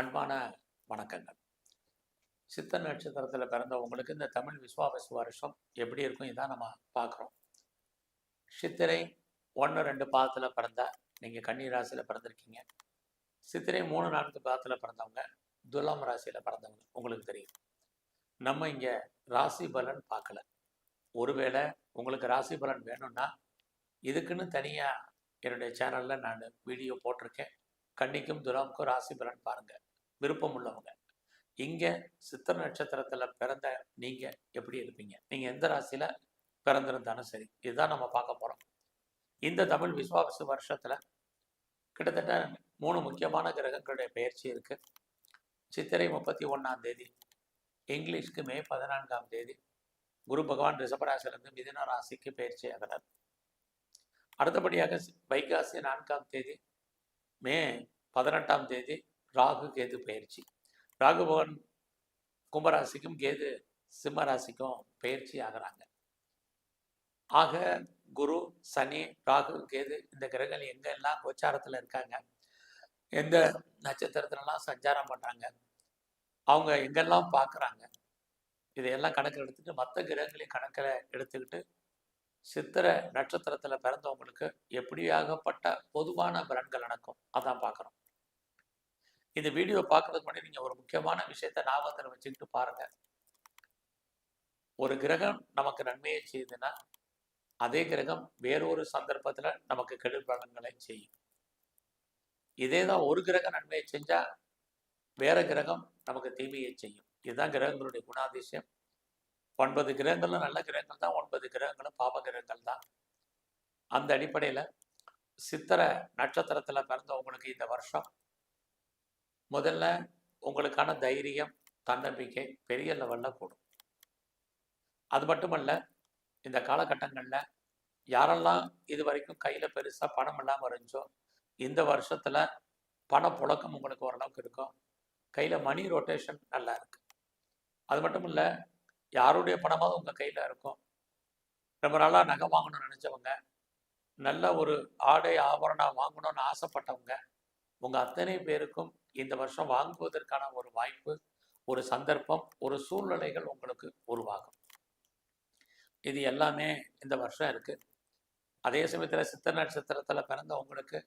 அன்பான வணக்கங்கள். சித்த நட்சத்திரத்தில் பிறந்த உங்களுக்கு இந்த தமிழ் விஸ்வாவசு வருஷம் எப்படி இருக்கும் இதான் நம்ம பார்க்குறோம். சித்திரை ஒன்று ரெண்டு பாதத்தில் பிறந்தா நீங்கள் கன்னி ராசியில் பிறந்திருக்கீங்க. சித்திரை மூணு நான்கு பாதத்தில் பிறந்தவங்க துலாம் ராசியில் பிறந்தவங்க உங்களுக்கு தெரியும். நம்ம இங்கே ராசி பலன் பார்க்கல. ஒருவேளை உங்களுக்கு ராசி பலன் வேணும்னா இதுக்குன்னு தனியாக என்னுடைய சேனலில் நான் வீடியோ போட்டிருக்கேன். கன்னிக்கும் துலாமுக்கும் ராசி பலன் பாருங்கள் விருப்பம் உள்ளவங்க இங்கே சித்திர நட்சத்திரத்தில் பிறந்த நீங்கள் எப்படி இருப்பீங்க? நீங்கள் எந்த ராசியில் பிறந்திருந்தாலும் சரி இதுதான் நம்ம பார்க்க போகிறோம் இந்த தமிழ் விஸ்வாச வருஷத்தில் கிட்டத்தட்ட மூணு முக்கியமான கிரகங்களுடைய பயிற்சி இருக்குது சித்திரை முப்பத்தி ஒன்றாம் தேதி இங்கிலீஷ்க்கு மே பதினான்காம் தேதி குரு பகவான் ரிஷபராசிலிருந்து மிதின ராசிக்கு பயிற்சி ஆகிறார். அடுத்தபடியாக வைகாசி நான்காம் தேதி மே பதினெட்டாம் தேதி ராகு கேது பயிற்சி. ராகு பகவான் கும்பராசிக்கும் கேது சிம்மராசிக்கும் பயிற்சி ஆகிறாங்க. ஆக குரு சனி ராகு கேது இந்த கிரகங்கள் எங்கெல்லாம் கோச்சாரத்தில் இருக்காங்க எந்த நட்சத்திரத்துலலாம் சஞ்சாரம் பண்ணுறாங்க அவங்க எங்கெல்லாம் பார்க்குறாங்க இதையெல்லாம் கணக்கில் எடுத்துட்டு மற்ற கிரகங்களையும் கணக்கில் எடுத்துக்கிட்டு சித்திர நட்சத்திரத்தில் பிறந்தவங்களுக்கு எப்படியாகப்பட்ட பொதுவான பலன்கள் நடக்கும் அதான் பார்க்குறோம். இந்த வீடியோ பார்க்கறதுக்கு முன்னாடி நீங்கள் ஒரு முக்கியமான விஷயத்த ஞாபகத்தில் வச்சுக்கிட்டு பாருங்கள் ஒரு கிரகம் நமக்கு நன்மையை செய்யுதுன்னா அதே கிரகம் வேறொரு சந்தர்ப்பத்தில் நமக்கு கெடுதல் செய்யும். இதே தான் ஒரு கிரகம் நன்மையை செஞ்சால் வேற கிரகம் நமக்கு தீமையை செய்யும். இதுதான் கிரகங்களுடைய குணாதிசயம். ஒன்பது கிரகங்களும் நல்ல கிரகங்கள் தான் ஒன்பது கிரகங்களும் பாப கிரகங்கள் தான். அந்த அடிப்படையில் சித்திர நட்சத்திரத்தில் பிறந்தவங்களுக்கு இந்த வருஷம் முதல்ல உங்களுக்கான தைரியம் தன்னம்பிக்கை பெரிய லெவலில் கூடும். அது மட்டுமல்ல இந்த காலகட்டங்களில் யாரெல்லாம் இது வரைக்கும் கையில் பெருசாக பணம் இல்லாமல் இருந்துச்சோ இந்த வருஷத்தில் பண புழக்கம் உங்களுக்கு ஓரளவுக்கு இருக்கும். கையில் மணி ரொட்டேஷன் நல்லா இருக்கு. அது மட்டும் இல்லை யாருடைய பணமாவது உங்கள் கையில் இருக்கும். ரொம்ப நாளாக நகை வாங்கணும்னு நினச்சவங்க நல்ல ஒரு ஆடை ஆபரணம் வாங்கணும்னு ஆசைப்பட்டவங்க உங்கள் அத்தனை பேருக்கும் இந்த வருஷம் வாங்குவதற்கான ஒரு வாய்ப்பு ஒரு சந்தர்ப்பம் ஒரு சூழ்நிலைகள் உங்களுக்கு உருவாகும். இது எல்லாமே இந்த வருஷம் இருக்குது அதே சமயத்தில் சித்த நட்சத்திரத்தில் பிறந்த உங்களுக்கு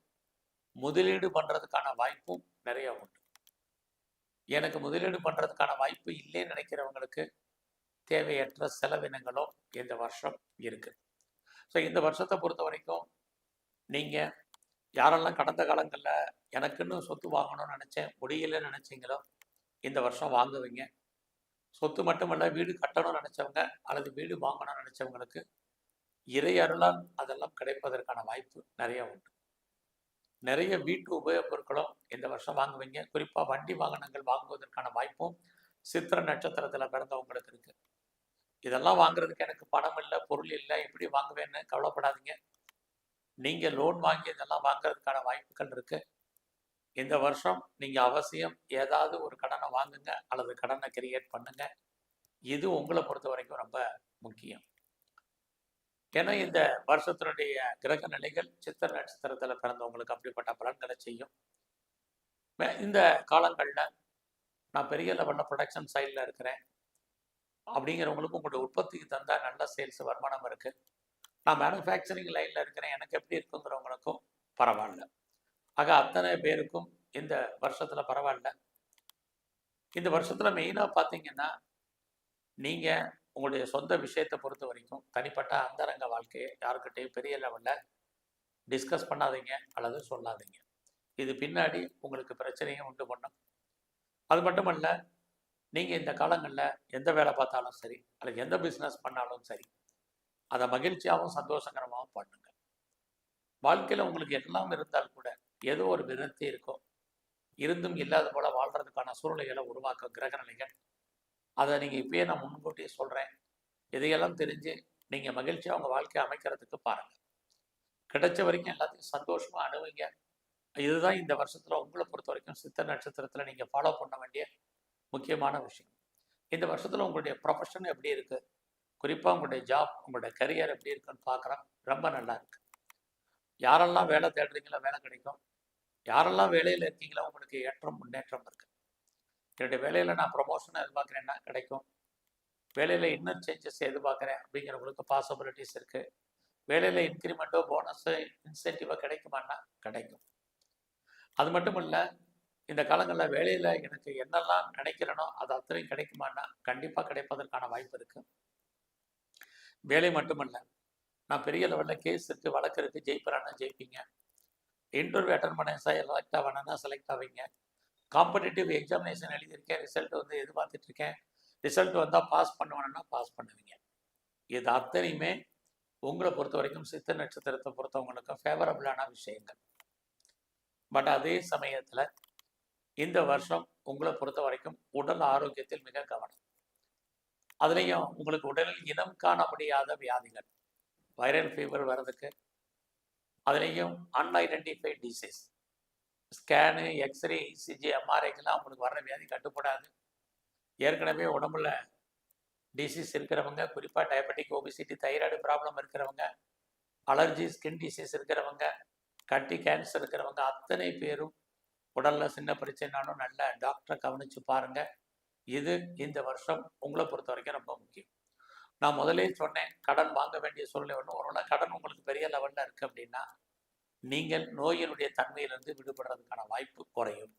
முதலீடு பண்ணுறதுக்கான வாய்ப்பும் நிறைய உண்டு. எனக்கு முதலீடு பண்ணுறதுக்கான வாய்ப்பு இல்லைன்னு நினைக்கிறவங்களுக்கு தேவையற்ற செலவினங்களும் இந்த வருஷம் இருக்குது ஸோ இந்த வருஷத்தை பொறுத்த வரைக்கும் நீங்கள் யாரெல்லாம் கடந்த காலங்களில் எனக்குன்னு சொத்து வாங்கணும்னு நினச்சேன் முடியலன்னு நினச்சிங்களோ இந்த வருஷம் வாங்குவீங்க. சொத்து மட்டுமல்ல வீடு கட்டணும்னு நினச்சவங்க அல்லது வீடு வாங்கணும்னு நினச்சவங்களுக்கு இறை அருளால் அதெல்லாம் கிடைப்பதற்கான வாய்ப்பு நிறைய உண்டு. நிறைய வீட்டு உபயோகப் பொருட்களும் இந்த வருஷம் வாங்குவீங்க. குறிப்பாக வண்டி வாகனங்கள் வாங்குவதற்கான வாய்ப்பும் சித்திர நட்சத்திரத்தில் பிறந்தவங்களுக்கு இருக்குது இதெல்லாம் வாங்குறதுக்கு எனக்கு பணம் இல்லை பொருள் இல்லை எப்படி வாங்குவேன்னு கவலைப்படாதீங்க. நீங்கள் லோன் வாங்கி இதெல்லாம் வாங்குறதுக்கான வாய்ப்புகள் இருக்கு. இந்த வருஷம் நீங்கள் அவசியம் ஏதாவது ஒரு கடனை வாங்குங்க அல்லது கடனை கிரியேட் பண்ணுங்க. இது உங்களை பொறுத்த வரைக்கும் ரொம்ப முக்கியம். ஏன்னா இந்த வருஷத்தினுடைய கிரக நிலைகள் சித்திர நட்சத்திரத்தில் பிறந்தவங்களுக்கு அப்படிப்பட்ட பலன்களை செய்யும். மே- இந்த காலங்களில் நான் பெரிய லெவலில் ப்ரொடக்ஷன் சைடில் இருக்கிறேன். அப்படிங்கிறவங்களுக்கும் உங்களுடைய உற்பத்திக்கு தந்தால் நல்ல சேல்ஸ் வருமானம் இருக்குது நான் மேனுஃபேக்சரிங் லைனில் இருக்கிறேன். எனக்கு எப்படி இருக்குங்கிறவங்களுக்கும் பரவாயில்ல. ஆக அத்தனை பேருக்கும் இந்த வருஷத்தில் பரவாயில்ல. இந்த வருஷத்தில் மெயினாக பார்த்தீங்கன்னா நீங்கள் உங்களுடைய சொந்த விஷயத்தை பொறுத்த வரைக்கும் தனிப்பட்ட அந்தரங்க வாழ்க்கையை யாருக்கிட்டையும் பெரிய லெவலில் டிஸ்கஸ் பண்ணாதீங்க அல்லது சொல்லாதீங்க. இது பின்னாடி உங்களுக்கு பிரச்சனையும் உண்டு பண்ணும். அது மட்டுமல்ல நீங்கள் இந்த காலங்களில் எந்த வேலை பார்த்தாலும் சரி அல்லது எந்த பிஸ்னஸ் பண்ணாலும் சரி அதை மகிழ்ச்சியாகவும் சந்தோஷகரமாகவும் பண்ணுங்க. வாழ்க்கையில் உங்களுக்கு எல்லாம் இருந்தால் கூட ஏதோ ஒரு விதத்தை இருக்கும் இருந்தும் இல்லாத போல வாழ்றதுக்கான சூழ்நிலைகளை உருவாக்க கிரக நிலைகள் அதை நீங்கள் இப்பயே நான் முன்கூட்டியே சொல்கிறேன் இதையெல்லாம் தெரிஞ்சு நீங்கள் மகிழ்ச்சியாக உங்கள் வாழ்க்கையை அமைக்கிறதுக்கு பாருங்கள் கிடைச்ச வரைக்கும் எல்லாத்தையும் சந்தோஷமாக அணுவீங்க இதுதான் இந்த வருஷத்தில் உங்களை பொறுத்த வரைக்கும் சித்த நட்சத்திரத்தில் நீங்கள் ஃபாலோ பண்ண வேண்டிய முக்கியமான விஷயம். இந்த வருஷத்தில் உங்களுடைய ப்ரொஃபஷன் எப்படி இருக்குது குறிப்பாக உங்களுடைய ஜாப் உங்களுடைய கரியர் எப்படி இருக்குன்னு பார்க்குறேன் ரொம்ப நல்லா இருக்கு. யாரெல்லாம் வேலை தேடுறீங்களோ வேலை கிடைக்கும். யாரெல்லாம் வேலையில் இருக்கீங்களோ உங்களுக்கு ஏற்றம் முன்னேற்றம் இருக்குது என்னுடைய வேலையில் நான் ப்ரொமோஷன் எதிர்பார்க்குறேன்னா கிடைக்கும். வேலையில் இன்னும் சேஞ்சஸ் எதிர்பார்க்குறேன் அப்படிங்கிறவங்களுக்கு பாசிபிலிட்டிஸ் இருக்குது வேலையில் இன்க்ரிமெண்ட்டோ போனஸோ இன்சென்டிவோ கிடைக்குமான்னா கிடைக்கும். அது மட்டும் இல்லை இந்த காலங்களில் வேலையில் எனக்கு என்னெல்லாம் நினைக்கிறேனோ அது அத்தனையும் கிடைக்குமான்னா கண்டிப்பாக கிடைப்பதற்கான வாய்ப்பு இருக்குது வேலை மட்டுமல்ல. நான் பெரிய லெவலில் கேஸ் இருக்குது வழக்கு இருக்குது ஜெயிப்பறானா ஜெயிப்பீங்க? இன்டர்வியூ அட்டன் பண்ண செலக்ட் ஆகணும்னா செலக்ட் ஆவீங்க? காம்படிட்டிவ் எக்ஸாமினேஷன் எழுதியிருக்கேன் ரிசல்ட் வந்து எதிர்பார்த்துட்டு இருக்கேன் ரிசல்ட் வந்தால் பாஸ் பண்ணுவேன்னா பாஸ் பண்ணுவீங்க? இது அத்தனையுமே உங்களை பொறுத்த வரைக்கும் சித்த நட்சத்திரத்தை பொறுத்தவங்களுக்கு ஃபேவரபிளான விஷயங்கள். பட் அதே சமயத்தில் இந்த வருஷம் உங்களை பொறுத்த வரைக்கும் உடல் ஆரோக்கியத்தில் மிக கவனம். அதுலேயும் உங்களுக்கு உடலில் இனம் காண முடியாத வியாதிகள். வைரல் ஃபீவர் வர்றதுக்கு. அதுலேயும் unidentify disease scan X-ray ECG எம்ஆர்ஐக்கெல்லாம் அவங்களுக்கு வர்ற வியாதி கட்டுப்படாது. ஏற்கனவே உடம்புல டிசீஸ் இருக்கிறவங்க குறிப்பாக டயபெட்டிக் ஒபிசிட்டி தைராய்டு ப்ராப்ளம் இருக்கிறவங்க அலர்ஜி ஸ்கின் டிசீஸ் இருக்கிறவங்க கட்டி கேன்சர் இருக்கிறவங்க அத்தனை பேரும் உடலில் சின்ன பிரச்சனைனாலும் நல்ல டாக்டரை கவனித்து பாருங்கள் இது இந்த வருஷம் உங்களை பொறுத்த வரைக்கும் ரொம்ப முக்கியம். நான் முதலே சொன்னேன் கடன் வாங்க வேண்டிய சூழ்நிலை ஒன்று ஒருவேளை கடன் உங்களுக்கு பெரிய லெவலில் இருக்குது அப்படின்னா நீங்கள் நோயினுடைய தன்மையிலிருந்து விடுபடுறதுக்கான வாய்ப்பு குறையும்.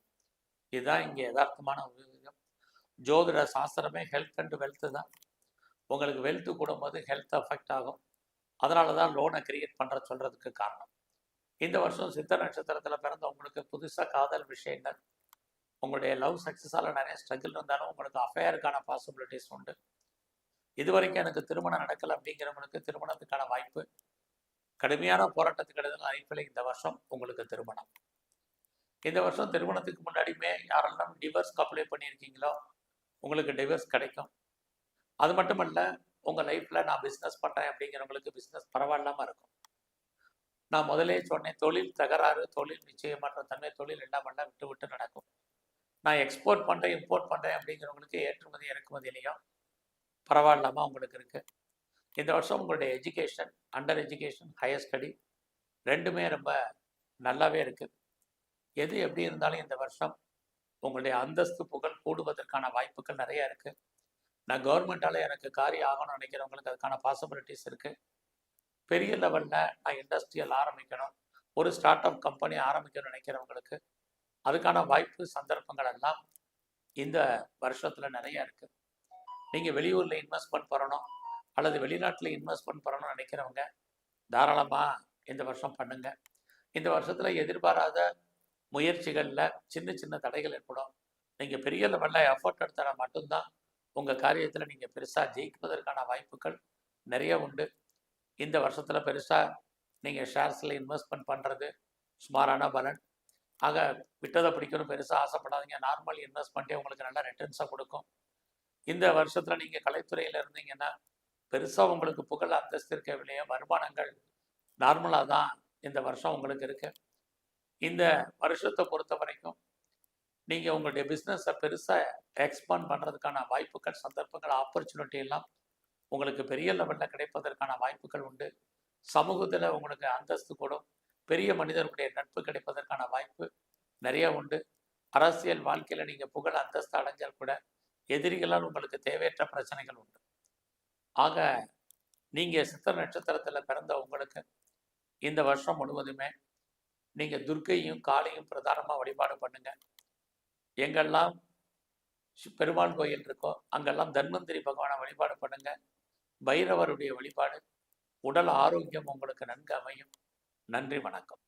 இதுதான் இங்கே யதார்த்தமான உபயோகம் ஜோதிட சாஸ்திரமே ஹெல்த் அண்ட் வெல்த்து தான். உங்களுக்கு வெல்த்து கூடும்போது ஹெல்த் அஃபெக்ட் ஆகும். அதனால தான் லோனை கிரியேட் பண்ணுற சொல்கிறதுக்கு காரணம். இந்த வருஷம் சித்த நட்சத்திரத்தில் பிறந்தவங்களுக்கு புதுசாக காதல் விஷயங்கள் உங்களுடைய லவ் சக்ஸஸால் நிறைய ஸ்ட்ரகிள் இருந்தாலும் உங்களுக்கு அஃபேருக்கான பாசிபிலிட்டிஸ் உண்டு. இது வரைக்கும் எனக்கு திருமணம் நடக்கலை அப்படிங்கிறவங்களுக்கு திருமணத்துக்கான வாய்ப்பு. கடுமையான போராட்டத்துக்கு இடையில லைஃப்பில் இந்த வருஷம் உங்களுக்கு திருமணம். இந்த வருஷம் திருமணத்துக்கு முன்னாடியுமே யாரெல்லாம் டிவர்ஸ் அப்ளை பண்ணியிருக்கீங்களோ உங்களுக்கு டிவர்ஸ் கிடைக்கும். அது மட்டும் இல்லை உங்கள் லைஃப்பில் நான் பிஸ்னஸ் பண்ணுறேன் அப்படிங்கிறவங்களுக்கு பிஸ்னஸ் பரவாயில்லாமல் இருக்கும். நான் முதலே சொன்னேன் தொழில் தகராறு தொழில் நிச்சயமற்ற தன்மை தொழில் இல்லாமல் விட்டு விட்டு நடக்கும். நான் எக்ஸ்போர்ட் பண்ணுறேன் இம்போர்ட் பண்ணுறேன் அப்படிங்கிறவங்களுக்கு ஏற்றுமதி இறக்குமதியிலையும் பரவாயில்லாமல் உங்களுக்கு இருக்குது இந்த வருஷம் உங்களுடைய education under education higher study ரெண்டுமே ரொம்ப நல்லாவே இருக்குது எது எப்படி இருந்தாலும் இந்த வருஷம் உங்களுடைய அந்தஸ்து புகழ் கூடுவதற்கான வாய்ப்புகள் நிறைய இருக்குது நான் கவர்மெண்ட்டால் எனக்கு காரியம் ஆகணும்னு நினைக்கிறவங்களுக்கு அதுக்கான பாசிபிலிட்டிஸ் இருக்குது பெரிய லெவலில் நான் இண்டஸ்ட்ரியல் ஆரம்பிக்கணும். ஒரு ஸ்டார்ட் அப் கம்பெனி ஆரம்பிக்கணும்னு நினைக்கிறவங்களுக்கு அதுக்கான வாய்ப்பு சந்தர்ப்பங்கள் எல்லாம் இந்த வருஷத்தில் நிறைய இருக்குது நீங்கள் வெளியூரில் இன்வெஸ்ட்மெண்ட் பண்ணணும் அல்லது வெளிநாட்டில் இன்வெஸ்ட்மெண்ட் பண்ணணும்னு நினைக்கிறவங்க தாராளமாக இந்த வருஷம் பண்ணுங்க. இந்த வருஷத்தில் எதிர்பாராத முயற்சிகளில் சின்ன சின்ன தடைகள் ஏற்படும். நீங்கள் பெரிய லெவலில் எஃபர்ட் எடுத்தால் மட்டும்தான் உங்கள் காரியத்தில் நீங்கள் பெருசாக ஜெயிப்பதற்கான வாய்ப்புகள் நிறைய உண்டு. இந்த வருஷத்தில் பெருசாக நீங்கள் ஷேர்ஸில் இன்வெஸ்ட்மெண்ட் பண்ணுறது சுமாரான பலன். ஆக விட்டதை பிடிக்கணும் பெருசாக ஆசைப்படாதீங்க. நார்மல் இன்வெஸ்ட்மெண்ட்டே உங்களுக்கு நல்லா ரிட்டர்ன்ஸாக கொடுக்கும். இந்த வருஷத்தில் நீங்கள் கலைத்துறையில் இருந்தீங்கன்னா பெருசாக உங்களுக்கு புகழ் அந்தஸ்து இருக்கவில்லையே வருமானங்கள் நார்மலாக தான் இந்த வருஷம் உங்களுக்கு இருக்கு. இந்த வருஷத்தை பொறுத்த வரைக்கும் நீங்கள் உங்களுடைய பிஸ்னஸை பெருசாக எக்ஸ்பாண்ட் பண்ணுறதுக்கான வாய்ப்புகள் சந்தர்ப்பங்கள் ஆப்பர்ச்சுனிட்டி எல்லாம் உங்களுக்கு பெரிய லெவலில் கிடைப்பதற்கான வாய்ப்புகள் உண்டு. சமூகத்தில் உங்களுக்கு அந்தஸ்து கூடும். பெரிய மனிதர்களுடைய நட்பு கிடைப்பதற்கான வாய்ப்பு நிறைய உண்டு. அரசியல் வாழ்க்கையில் நீங்கள் புகழ் அந்தஸ்து அடைஞ்சால் கூட எதிரிகளால் உங்களுக்கு தேவையற்ற பிரச்சனைகள் உண்டு. ஆக நீங்கள் சித்திர நட்சத்திரத்தில் பிறந்த உங்களுக்கு இந்த வருஷம் முழுவதுமே நீங்கள் துர்க்கையும் காளியும் பிரதானமாக வழிபாடு பண்ணுங்க. எங்கெல்லாம் பெருமாள் கோயில் இருக்கோ அங்கெல்லாம் தன்வந்திரி பகவானை வழிபாடு பண்ணுங்க. பைரவருடைய வழிபாடு உடல் ஆரோக்கியம் உங்களுக்கு நன்கு அமையும். நன்றி வணக்கம்.